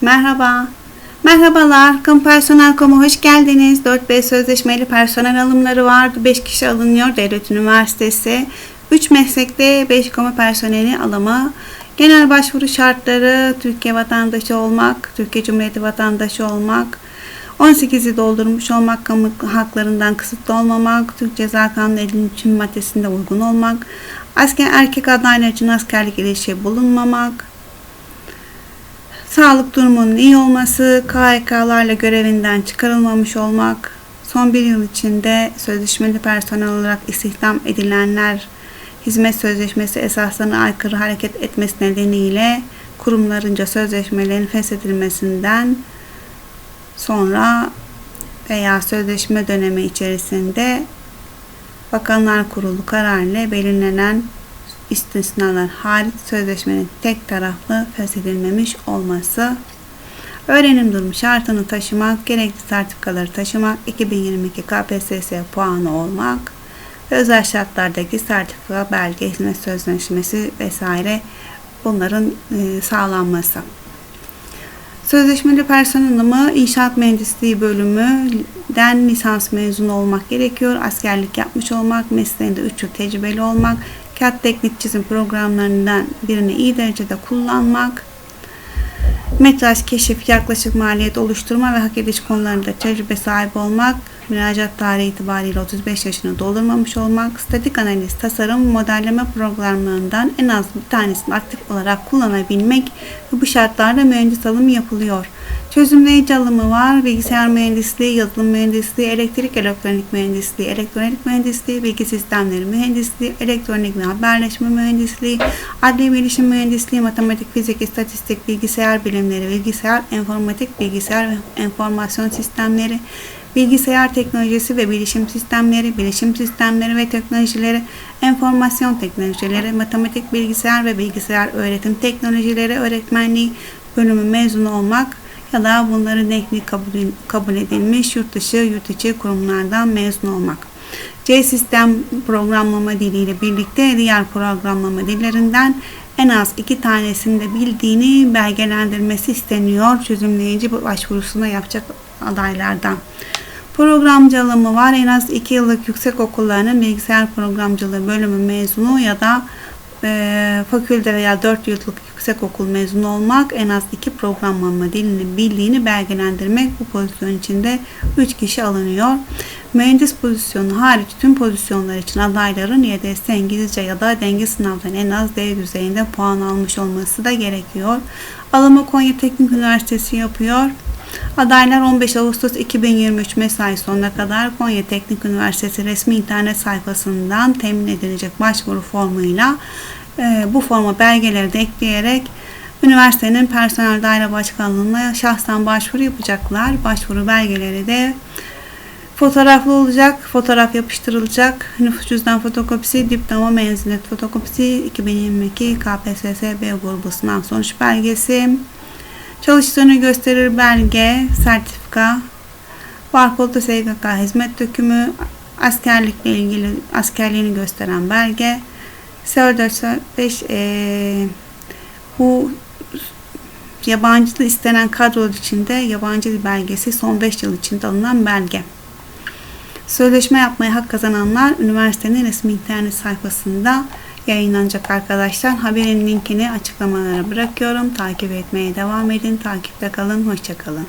Merhaba. Merhabalar. Kamu hoş geldiniz. 4B sözleşmeli personel alımları vardı. 5 kişi alınıyor Devlet Üniversitesi. 3 meslekte 5 kamu personeli alımı. Genel başvuru şartları Türkiye vatandaşı olmak, Türkiye Cumhuriyeti vatandaşı olmak, 18'i doldurmuş olmak, kamu haklarından kısıtlı olmamak, Türk Ceza Kanunu 53. maddesinde uygun olmak, asker erkek adaylar için askerlik ilişki bulunmamak, sağlık durumunun iyi olması, KHK'larla görevinden çıkarılmamış olmak, son bir yıl içinde sözleşmeli personel olarak istihdam edilenler hizmet sözleşmesi esaslarına aykırı hareket etmesi nedeniyle kurumlarınca sözleşmelerin feshedilmesinden sonra veya sözleşme dönemi içerisinde Bakanlar Kurulu kararıyla belirlenen istisnalar hariç sözleşmenin tek taraflı feshedilmemiş olması, öğrenim durumu şartını taşımak, gerekli sertifikaları taşımak, 2022 KPSS puanı olmak, özel şartlardaki sertifika, belge, hizmet sözleşmesi vesaire bunların e, sağlanması. Sözleşmeli personel alımı inşaat mühendisliği bölümünden lisans mezunu olmak gerekiyor. Askerlik yapmış olmak, mesleğinde 3 yıl tecrübeli olmak, CAD teknik çizim programlarından birini iyi derecede kullanmak, metraj, keşif, yaklaşık maliyet oluşturma ve hak ediş konularında tecrübe sahibi olmak, müracaat tarihi itibariyle 35 yaşını doldurmamış olmak, statik analiz, tasarım, modelleme programlarından en az bir tanesini aktif olarak kullanabilmek ve bu şartlarda mühendis alımı yapılıyor. Çözümleyici alımı var, bilgisayar mühendisliği, yazılım mühendisliği, elektrik elektronik mühendisliği, elektronik mühendisliği, bilgi sistemleri mühendisliği, elektronik ve haberleşme mühendisliği, adli bilişim mühendisliği, matematik, fizik, istatistik, bilgisayar bilimleri, bilgisayar, informatik, bilgisayar ve enformasyon sistemleri, bilgisayar teknolojisi ve bilişim sistemleri, bilişim sistemleri ve teknolojileri, enformasyon teknolojileri, matematik, bilgisayar ve bilgisayar öğretim teknolojileri öğretmenliği bölümü mezunu olmak ya da bunların denkli kabul, edilmiş yurt dışı, yurt içi kurumlardan mezun olmak. C sistem programlama diliyle birlikte diğer programlama dillerinden en az iki tanesini de bildiğini belgelendirmesi isteniyor çözümleyici başvurusuna yapacak adaylardan. Programcı alımı var. En az 2 yıllık yüksek okullarının bilgisayar programcılığı bölümü mezunu ya da e, fakülte veya 4 yıllık yüksek okul mezunu olmak en az 2 programlama dilini bildiğini belgelendirmek bu pozisyon içinde 3 kişi alınıyor. Mühendis pozisyonu hariç tüm pozisyonlar için adayların YDS İngilizce ya da denge sınavdan en az D düzeyinde puan almış olması da gerekiyor. Alımı Konya Teknik Üniversitesi yapıyor. Adaylar 15 Ağustos 2023 mesai sonuna kadar Konya Teknik Üniversitesi resmi internet sayfasından temin edilecek başvuru formuyla e, bu forma belgeleri de ekleyerek üniversitenin personel daire başkanlığına şahsen başvuru yapacaklar. Başvuru belgeleri de fotoğraflı olacak, fotoğraf yapıştırılacak, nüfus cüzdan fotokopisi, diploma mezuniyet fotokopisi, 2022 KPSS B grubu sınav sonuç belgesi, Çalıştığını gösterir belge, sertifika, barkodlu SGK hizmet dökümü, askerlikle ilgili askerliğini gösteren belge, SR405 e, bu yabancı istenen kadro içinde yabancı dil belgesi son 5 yıl içinde alınan belge. Sözleşme yapmaya hak kazananlar üniversitenin resmi internet sayfasında yayınlanacak arkadaşlar. Haberin linkini açıklamalara bırakıyorum. Takip etmeye devam edin. Takipte kalın. Hoşçakalın.